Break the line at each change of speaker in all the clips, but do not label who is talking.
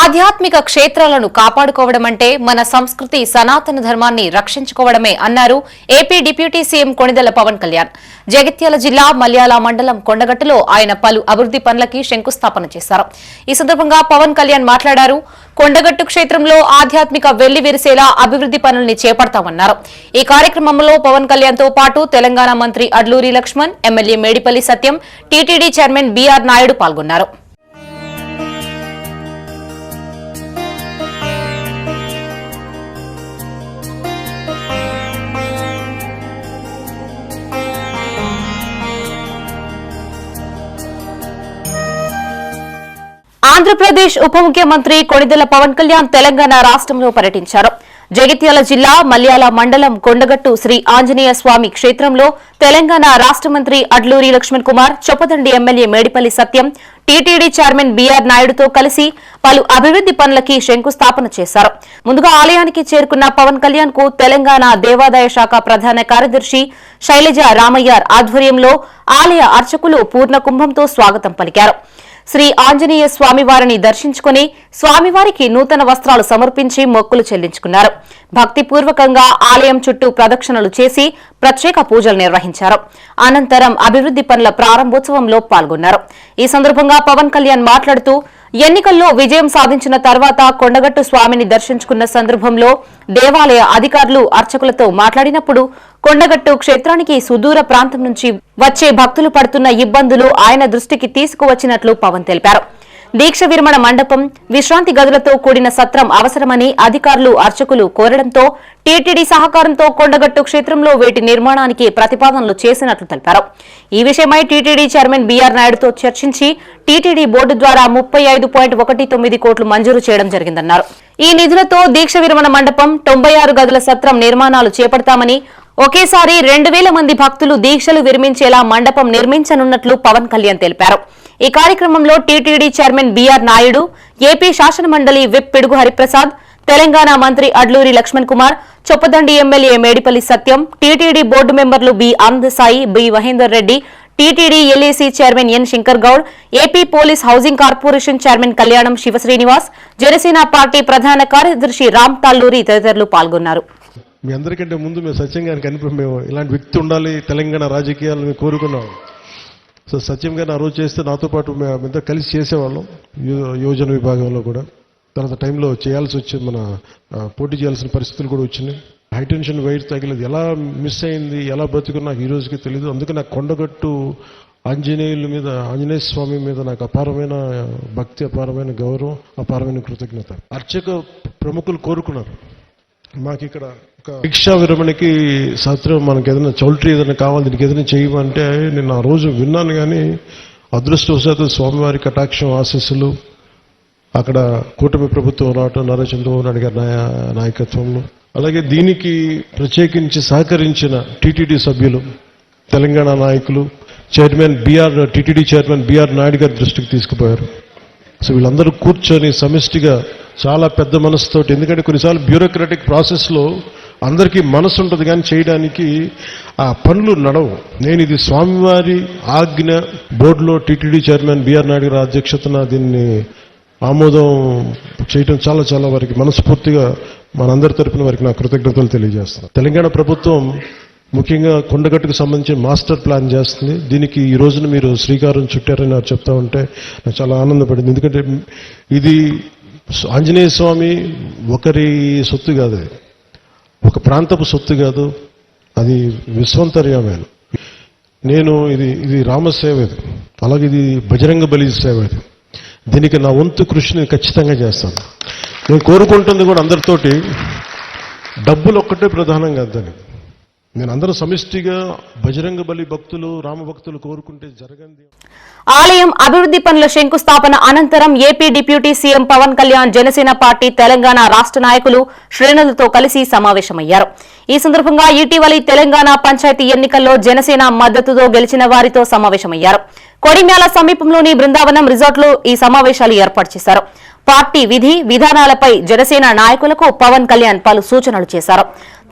ఆధ్యాత్మిక క్షేత్రాలను కాపాడుకోవడం అంటే మన సంస్కృతి సనాతన ధర్మాన్ని రక్షించుకోవడమే అన్నారు AP deputy CM Konidela Pawan Kalyan. Jagtial జిల్లా మల్యాల మండలం కొండగట్టులో ఆయన పలు అభివృద్ది పనులకి శంకుస్థాపన చేశారు. ఈ సందర్భంగా పవన్ కళ్యాణ్ మాట్లాడారు కొండగట్టు క్షేత్రంలో ఆధ్యాత్మిక వెల్లి విరిసేలా అభివృద్ది పనుల్ని చేపడతామన్నారు. ఈ కార్యక్రమంలో పవన్ కళ్యాణ్తో పాటు తెలంగాణ మంత్రి Adluri Laxman MLA Medipalli Satyam TTD chairman BR Naidu పాల్గొన్నారు. ఆంధ్రప్రదేశ్ ఉప ముఖ్యమంత్రి కొణిదెల పవన్ కళ్యాణ్ తెలంగాణ రాష్ట్రంలో పర్యటించారు. జగిత్యాల జిల్లా మల్యాల మండలం కొండగట్టు శ్రీ ఆంజనేయ స్వామి క్షేత్రంలో తెలంగాణ రాష్ట్ర మంత్రి Adluri Laxman Kumar Choppadandi MLA Medipalli Satyam TTD chairman BR నాయుడుతో కలిసి పలు అభివృద్ది పనులకి శంకుస్థాపన చేశారు. ముందుగా ఆలయానికి చేరుకున్న పవన్ కళ్యాణ్కు తెలంగాణ దేవాదాయ శాఖ ప్రధాన కార్యదర్శి శైలజ రామయ్యార్ ఆధ్వర్యంలో ఆలయ అర్చకులు పూర్ణ కుంభంతో స్వాగతం పలికారు. శ్రీ ఆంజనేయ స్వామివారిని దర్శించుకుని స్వామివారికి నూతన వస్త్రాలు సమర్పించి మొక్కులు చెల్లించుకున్నారు. భక్తిపూర్వకంగా ఆలయం చుట్టూ ప్రదక్షిణలు చేసి ప్రత్యేక పూజలు నిర్వహించారు. అనంతరం అభివృద్ది పనుల ప్రారంభోత్సవంలో పాల్గొన్నారు. ఈ సందర్భంగా పవన్ కళ్యాణ్ మాట్లాడుతూ ఎన్నికల్లో విజయం సాధించిన తర్వాత కొండగట్టు స్వామిని దర్శించుకున్న సందర్భంలో దేవాలయ అధికారులు అర్చకులతో మాట్లాడినప్పుడు కొండగట్టు క్షేత్రానికి సుదూర ప్రాంతం నుంచి వచ్చే భక్తులు పడుతున్న ఇబ్బందులు ఆయన దృష్టికి తీసుకువచ్చినట్లు పవన్ తెలిపారు. దీక్ష విరమణ మండపం విశ్రాంతి గదులతో కూడిన సత్రం అవసరమని అధికారులు అర్చకులు కోరడంతో టీటీడీ సహకారంతో కొండగట్టు క్షేత్రంలో వీటి నిర్మాణానికి ప్రతిపాదనలు చేసినట్లు తెలిపారు. ఈ విషయమై టీటీడీ చైర్మన్ బీఆర్ నాయుడుతో చర్చించి టీటీడీ బోర్డు ద్వారా ముప్పై ఐదు పాయింట్ ఒకటి తొమ్మిది కోట్లు మంజూరు చేయడం జరిగిందన్నారు. ఈ నిధులతో దీక్ష విరమణ మండపం తొంభై ఆరు గదుల సత్రం నిర్మాణాలు చేపడతామని ఒకేసారి రెండు వేల మంది భక్తులు దీక్షలు విరమించేలా మండపం నిర్మించనున్నట్లు పవన్ కళ్యాణ్ తెలిపారు. ఈ కార్యక్రమంలో TTD chairman BR Naidu AP శాసనమండలి విప్ పిడుగు హరిప్రసాద్ తెలంగాణ మంత్రి Adluri Laxman Kumar Choppadandi MLA Medipalli Satyam TTD board మెంబర్లు B Anandasai B Mahender Reddy TTD LAC chairman N Shankar Goud AP police housing corporation chairman Kalyanam Sivasrinivas Janasena party ప్రధాన కార్యదర్శి రామ్ తాల్లూరి తదితరులు పాల్గొన్నారు.
మీ అందరికంటే ముందు మేము సత్యం గారికి అనిపి మేము ఇలాంటి వ్యక్తి ఉండాలి తెలంగాణ రాజకీయాలు మేము కోరుకున్నాం. సో సత్యం గారిని ఆ రోజు చేస్తే నాతో పాటు మేమంతా కలిసి చేసేవాళ్ళం. యో- యోజన విభాగంలో కూడా. తర్వాత టైంలో చేయాల్సి వచ్చింది మన పోటీ చేయాల్సిన పరిస్థితులు కూడా వచ్చినాయి. హైటెన్షన్ వైర్ తగిలేదు. ఎలా మిస్ అయింది ఎలా బతుకున్నా నాకు ఈ రోజుకి తెలియదు అందుకే నాకు కొండగట్టు ఆంజనేయుల మీద ఆంజనేయ స్వామి మీద నాకు అపారమైన భక్తి అపారమైన గౌరవం అపారమైన కృతజ్ఞత. అర్చక ప్రముఖులు కోరుకున్నారు. మాకు ఇక్కడ ఒక భిక్షా విరమణకి సత్రం మనకి ఏదైనా చౌల్ట్రీ ఏదైనా కావాలి దీనికి ఏదైనా చేయమంటే నేను ఆ రోజు విన్నాను కానీ అదృష్టవశాత్తు స్వామివారి కటాక్షం ఆశీస్సులు అక్కడ కూటమి ప్రభుత్వం రావటం నారా చంద్రబాబు నాయుడు గారి నాయ- నాయకత్వంలో. అలాగే దీనికి ప్రత్యేకించి సహకరించిన టీటీడీ సభ్యులు తెలంగాణ నాయకులు chairman BR TTD chairman BR Naidu గారి దృష్టికి తీసుకుపోయారు. సో వీళ్ళందరూ కూర్చొని సమిష్టిగా చాలా పెద్ద మనసుతోటి. ఎందుకంటే కొన్నిసార్లు బ్యూరోక్రాటిక్ ప్రాసెస్లో అందరికీ మనసు ఉంటుంది కానీ చేయడానికి ఆ పనులు నడవు. నేను ఇది స్వామివారి ఆజ్ఞ బోర్డులో టీటీడీ చైర్మన్ బీఆర్ నాయుడు గారి అధ్యక్షతన దీన్ని ఆమోదం చేయటం చాలా చాలా వారికి మనస్ఫూర్తిగా మనందరి తరపున వారికి నా కృతజ్ఞతలు తెలియజేస్తాను తెలంగాణ ప్రభుత్వం ముఖ్యంగా కొండగట్టుకు సంబంధించి మాస్టర్ ప్లాన్ చేస్తుంది. దీనికి ఈ రోజున మీరు శ్రీకారం చుట్టారని నాకు చెప్తా ఉంటే నాకు చాలా ఆనందపడింది. ఎందుకంటే ఇది ఆంజనేయ స్వామి ఒకరి సొత్తు కాదు. ఒక ప్రాంతపు సొత్తు కాదు. అది విశ్వంతర్యమైన. నేను ఇది ఇది రామసేవ ఇది. అలాగే ఇది బజరంగ బలి సేవ ఇది. దీనికి నా వంతు కృషిని ఖచ్చితంగా చేస్తాను. నేను కోరుకుంటుంది కూడా అందరితోటి డబ్బులు ఒక్కటే ప్రధానం దానికి. నేను అందరూ సమిష్టిగా బజరంగ బలి భక్తులు రామ భక్తులు కోరుకుంటే జరగండి
ఆలయం అభివృద్ది పనుల శంకుస్థాపన అనంతరం AP deputy CM Pawan Kalyan Janasena party Telangana రాష్ట్ర నాయకులు శ్రేణులతో కలిసి సమావేశమయ్యారు. ఈ సందర్భంగా ఇటీవలి తెలంగాణ పంచాయతీ ఎన్నికల్లో జనసేన మద్దతుతో గెలిచిన వారితో సమావేశమయ్యారు. కొడిమ్యాల సమీపంలోని బృందావనం రిసార్ట్లో ఈ సమావేశాలు ఏర్పాటు చేశారు. పార్టీ విధి విధానాలపై జనసేన నాయకులకు పవన్ కళ్యాణ్ పలు సూచనలు చేశారు.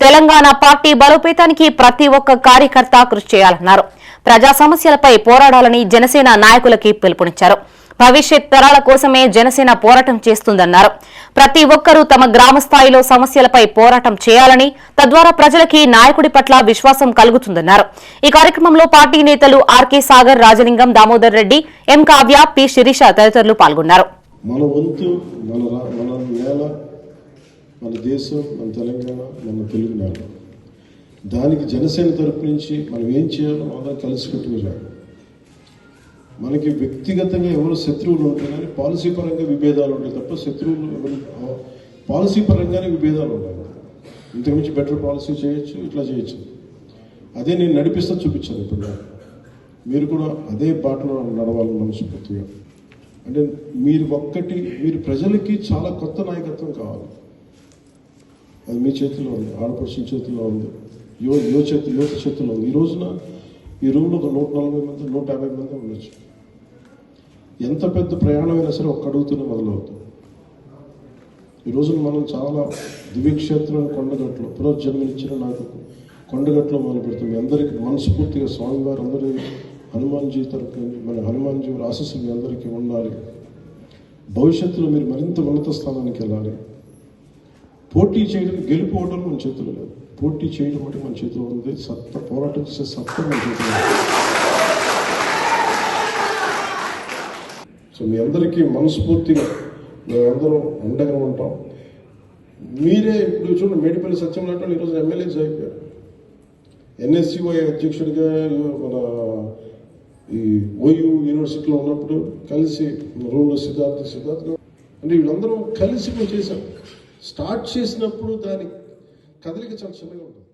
తెలంగాణ పార్టీ బలోపేతానికి ప్రతి ఒక్క కార్యకర్త కృషి చేయాలన్నారు. ప్రజా సమస్యలపై పోరాడాలని జనసేన నాయకులకి పిలుపునిచ్చారు. భవిష్యత్ తరాల కోసమే జనసేన పోరాటం చేస్తుందన్నారు. ప్రతి ఒక్కరూ తమ గ్రామ స్థాయిలో సమస్యలపై పోరాటం చేయాలని తద్వారా ప్రజలకి నాయకుడి పట్ల విశ్వాసం కలుగుతుందన్నారు. ఈ కార్యక్రమంలో పార్టీ నేతలు RK Sagar Rajalingam Damodar Reddy M Kavya P Sirisha తదితరులు పాల్గొన్నారు.
మన దేశం మన తెలంగాణ మన తెలుగు దానికి జనసేన తరపు నుంచి మనం ఏం చేయాలో అలా కలిసికట్టుగా మనకి వ్యక్తిగతంగా ఎవరు శత్రువులు ఉంటాయి కానీ పాలసీ పరంగా విభేదాలు ఉంటాయి తప్ప శత్రువులు ఎవరు పాలసీ పరంగానే విభేదాలు ఉంటాయి. ఇంతకుమించి బెటర్ పాలసీ చేయొచ్చు ఇట్లా చేయొచ్చు. అదే నేను నడిపిస్తా చూపించాను ఇప్పుడు. మీరు కూడా అదే బాటలో నడవాలని మనస్ఫూర్తిగా. అంటే మీరు ఒక్కటి మీరు ప్రజలకి చాలా కొత్త నాయకత్వం అది మీ చేతిలో ఉంది. ఆడపడుచుల చేతిలో ఉంది. యువ యువ చేతి యువత చేతిలో ఉంది. ఈ రోజున ఈ రూమ్లో ఒక నూట నలభై మంది నూట యాభై మంది ఉండొచ్చు. ఎంత పెద్ద ప్రయాణమైనా సరే ఒక్క అడుగుతూనే మొదలవుతుంది. ఈ రోజున మనం చాలా దివ్యక్షేత్రం కొండగట్లు పునర్జన్మనిచ్చిన నాకు కొండగట్లో మొదలు పెడుతుంది. అందరికీ మనస్ఫూర్తిగా స్వామివారు అందరూ హనుమాన్జీ తరపు నుంచి మన హనుమాన్జీ ఆశస్సులు మీ అందరికీ ఉండాలి. భవిష్యత్తులో మీరు మరింత ఉన్నత స్థానానికి వెళ్ళాలి. పోటీ చేయడం గెలుపు ఓటమి మన చేతిలో లేదు. పోటీ చేయడం అంటే మన చేతిలో ఉంది సత్త. పోరాటం చేసే సత్త మన చేతిలో సో మీ అందరికీ మనస్ఫూర్తిగా మేమందరం అండగా ఉంటాం. మీరే ఇప్పుడు చూడండి మేడిపల్లి సత్యనారాయణ ఈరోజు ఎమ్మెల్యేస్ అయిపోయారు. ఎన్ఎస్సివై అధ్యక్షుడిగా మన ఈ ఓయూ యూనివర్సిటీలో ఉన్నప్పుడు కలిసి రూమ్లో సిద్ధార్థ సిద్ధార్థ అంటే వీళ్ళందరూ కలిసి మేము చేశాం స్టార్ట్ చేసినప్పుడు దాని కదలిక చాలా చిన్నగా ఉంటుంది.